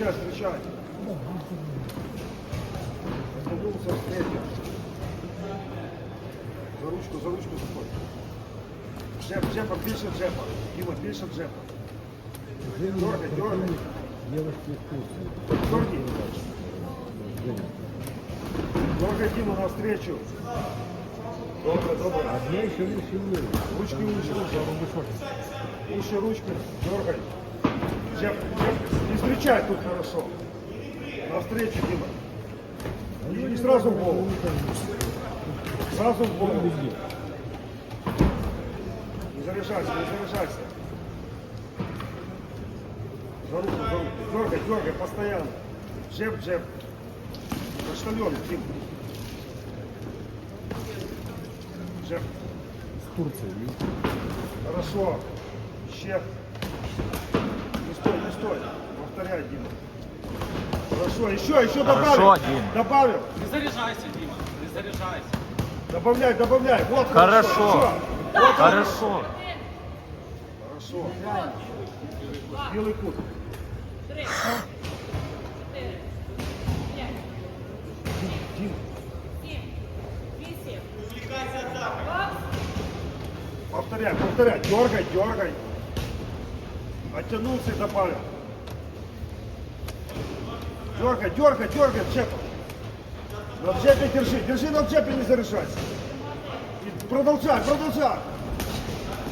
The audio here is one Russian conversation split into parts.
Встречай, встречай. Вернулся встретил. За ручку, за ручку заходь. Джеб, джепа, більше джепа. Дима, більше джепа. Дергай, дергай. Девушки в курсе. Дергай. Дергай Диму навстречу. Добре, добре. А я еще не сильнее. Ручки выше, выше. Выше ручки, дергай. Не встречай тут хорошо. Навстречу, Дима. Не, не сразу в голову. Сразу в голову. Не заряжайся, не заряжайся. За руку, за руку. Дергай, дергай, постоянно. Джеб, джеб. Почтальон, Дим. Джеб. С Турции. Хорошо. Щек. Не стой, не стой. Повторяй, Дима. Хорошо, еще, еще добавил. Хорошо, Дим. Добавил. Не заряжайся, Дима, не заряжайся. Добавляй, добавляй. Вот Хорошо. Хорошо. Вот Хорошо. Хорошо. Белый кут. Дим, повторяй, повторяй. Дергай, дергай. Оттянулся и добавил. Дергай, дергай, дергай, джепом. На джепе держи, держи на джепе, не заряжайся. И продолжай, продолжай.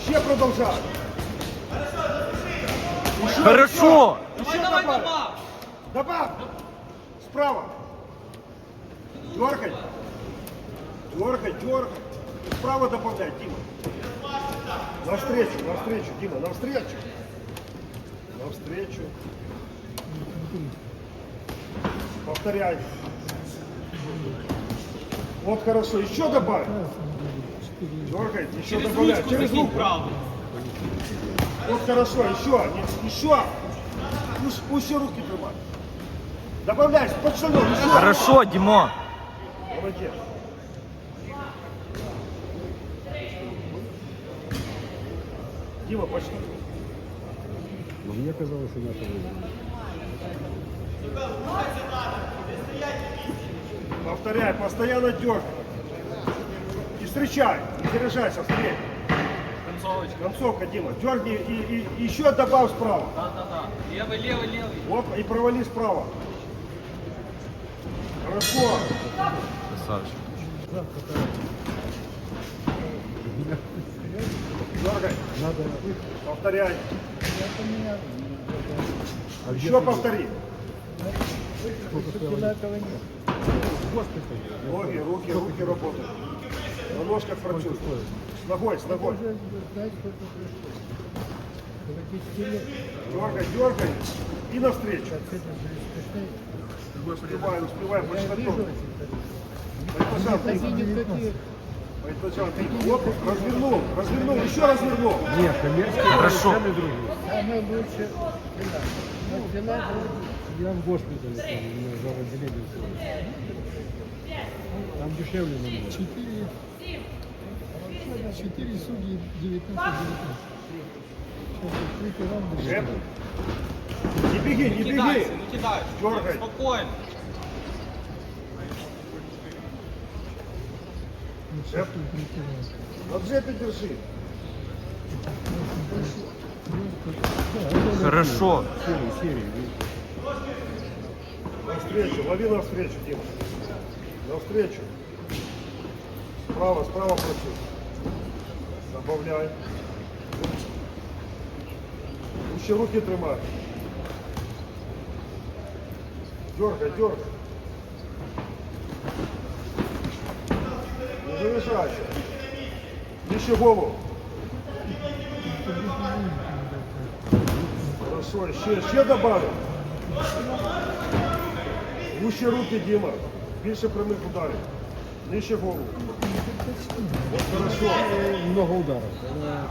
Еще продолжай. Еще, Хорошо. Еще, еще Давай, добавь. Добавь. Справа. Дергай. Дергай, дергай. Справа добавляй, Дима. Навстречу, навстречу, Дима, навстречу. Навстречу. Повторяй. Вот хорошо. Еще добавь. Дергай, еще Через добавляй. ручку Через закинь руку. правду. Вот хорошо, еще, еще. Пусть, пусть еще руки тримай. Добавляй, под штаном, еще. Хорошо, Димо. Молодец. Дима, почти. Но мне казалось, что наша выиграла. Повторяй, постоянно дергай. И встречай, не заряжайся, встреч. Концовочка. Концовка, Дима, дергни и, и- и еще добавь справа. Да-да-да. Левый, левый, левый. Оп, и провали справа. Хорошо. Красавчик. Дергай, Надо... повторяй. А Еще повтори. Стоило? Ноги, руки, руки работают. На ножках прочувствуй. С ногой, с ногой. Дергай, дергай. И навстречу. Успевай, успевай, почти готов. По развернул, развернул, еще развернул. Нет, коммерческие Хорошо. цены другие. Самое лучшее. Я в госпитале там, у меня за отделение всего. Там дешевле намного. Четыре. Четыре судьи, 19 19. Сейчас открытый раунд. Джеб. Не беги, не Не кидайся, беги. не кидайся. Дергай. Спокойно. На джепе держи. Хорошо. Серии. видишь. Навстречу, лови навстречу, Дима. Навстречу. Справа, справа прочу. Добавляй. Еще руки тримай. Дергай, дергай. Заряжайся. Еще голову. Хорошо, еще, еще добавим. Вище руки, Дима. Більше прямих ударів. Нижче голову. Вот хорошо. Много ударов. Да,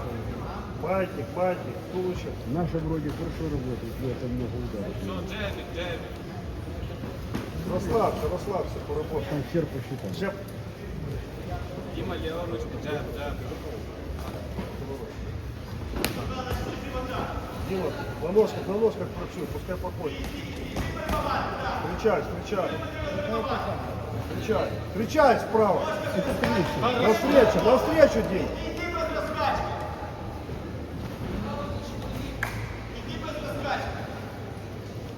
Маятник, маятник, туловище. Наша вроде хорошо работает, но это много ударов. Расслабься, расслабься, поработай. Там хер посчитал. Дима, левая ручка, джеб, джеб. Дима, на ножках, на ножках працюй, пускай походит. Встречай, встречай. Встречай. Встречай справа. Навстречу, навстречу, Дим.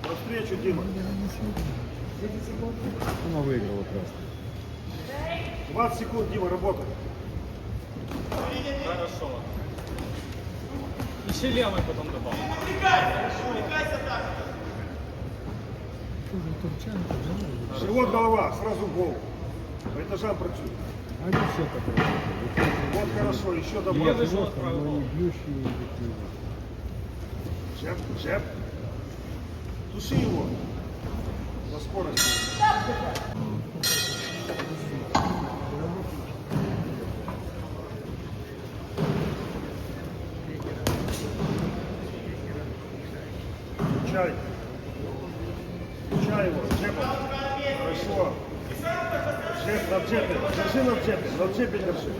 Навстречу, Дима. Она выиграла просто. 20 секунд, Дима, работай. Хорошо. Еще левый потом добавил. Тоже турчанка, да? Живот, голова, сразу в голову. По этажам працюй. Они все так. Вот хорошо, еще добавь. Левый живот, правый такие. Джеб, джеб. Туши его. На скорость. Включай. Включай его. Джебом. Хорошо. Джеб на джебе. Держи на джебе. На джебе держи.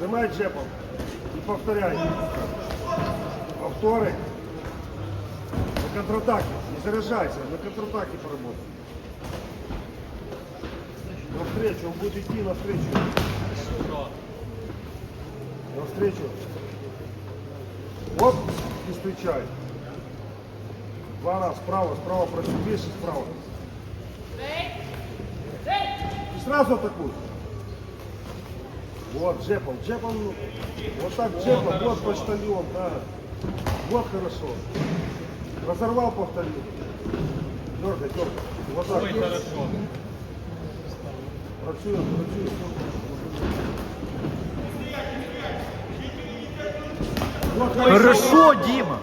Тримай джебом. И повторяй. Повтори. На контратаке. Не заряжайся. На контратаке поработай. Навстречу. Он будет идти навстречу. Навстречу. Вот и встречай. Два раза справа, справа против вещи справа. И сразу атакуй. Вот джепом, джепом. Вот так джепом, вот почтальон, да. Вот хорошо. Разорвал, повторил. Дергай, дергай. Вот так. Ой, хорошо. Працюємо, працюємо. Вот Хорошо, Дима.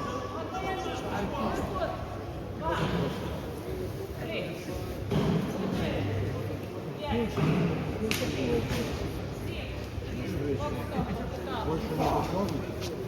Больше надо сразу.